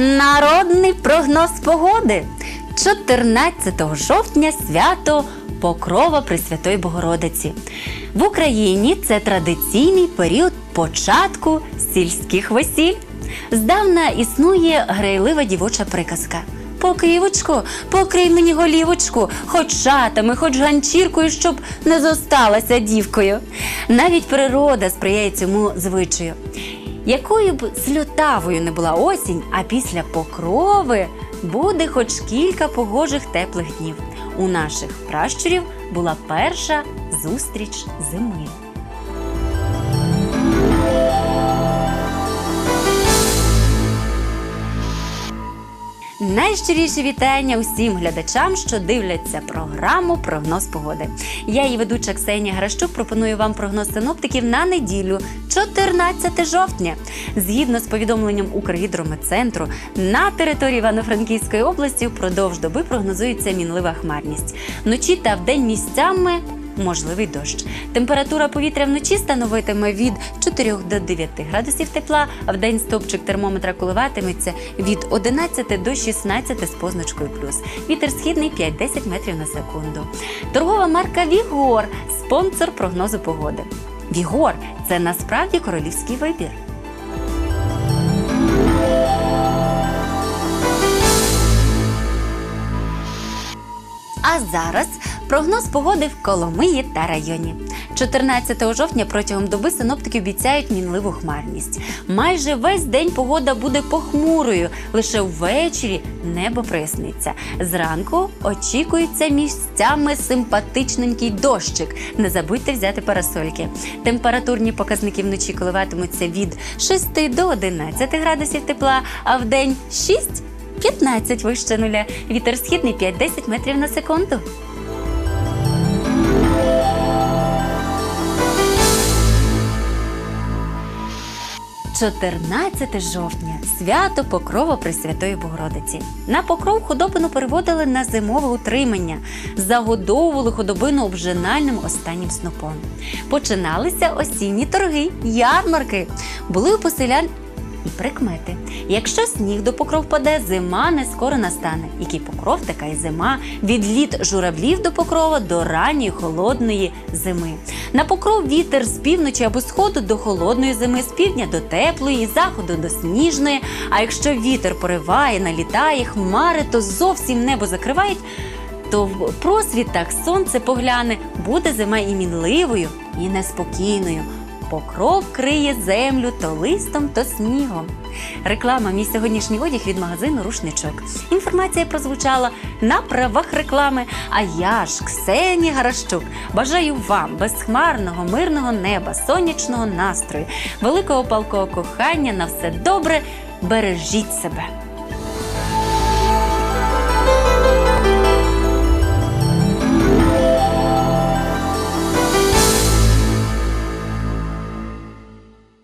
Народний прогноз погоди. 14 жовтня свято Покрова Пресвятої Богородиці. В Україні це традиційний період початку сільських весіль. Здавна існує грайлива дівоча приказка. Покивочко, покрий мені голівочку, хоч шатами, хоч ганчіркою, щоб не зосталася дівкою. Навіть природа сприяє цьому звичаю. Якою б злютавою не була осінь, а після покрови буде хоч кілька погожих теплих днів. У наших пращурів була перша зустріч зими. Найщиріші вітання усім глядачам, що дивляться програму Прогноз погоди. Я її ведуча Ксенія Гращук пропоную вам прогноз синоптиків на неділю, 14 жовтня. Згідно з повідомленням Укргідрометцентру, на території Івано-Франківської області впродовж доби прогнозується мінлива хмарність. Вночі та вдень місцями можливий дощ. Температура повітря вночі становитиме від 4 до 9 градусів тепла, а в день стопчик термометра коливатиметься від 11 до 16 з позначкою плюс. Вітер східний 5-10 метрів на секунду. Торгова марка Вігор спонсор прогнозу погоди. Вігор це насправді королівський вибір. А зараз прогноз погоди в Коломиї та районі. 14 жовтня протягом доби синоптики обіцяють мінливу хмарність. Майже весь день погода буде похмурою, лише ввечері небо проясниться. Зранку очікується місцями симпатичненький дощик. Не забудьте взяти парасольки. Температурні показники вночі коливатимуться від 6 до 11 градусів тепла, а в день 6 15 вище нуля. Вітер східний 5-10 метрів на секунду. – 14 жовтня свято Покрова Пресвятої Богородиці. На покров худобину переводили на зимове утримання, загодовували худобину обжинальним останнім снопом. Починалися осінні торги, ярмарки. Були у поселян і прикмети. Якщо сніг до покров паде, зима не скоро настане. Який покров, така й зима. Від літ журавлів до покрова до ранньої холодної зими. На покров вітер з півночі або сходу до холодної зими, з півдня до теплої, заходу до сніжної. А якщо вітер пориває, налітає, хмари, то зовсім небо закривають. То в просвітах сонце погляне, буде зима і мінливою, і неспокійною. Покров криє землю то листом, то снігом. Реклама мій сьогоднішній одяг від магазину Рушничок. Інформація прозвучала на правах реклами. А я ж, Ксенія Гаращук, бажаю вам безхмарного, мирного неба, сонячного настрою, великого палкого кохання на все добре. Бережіть себе.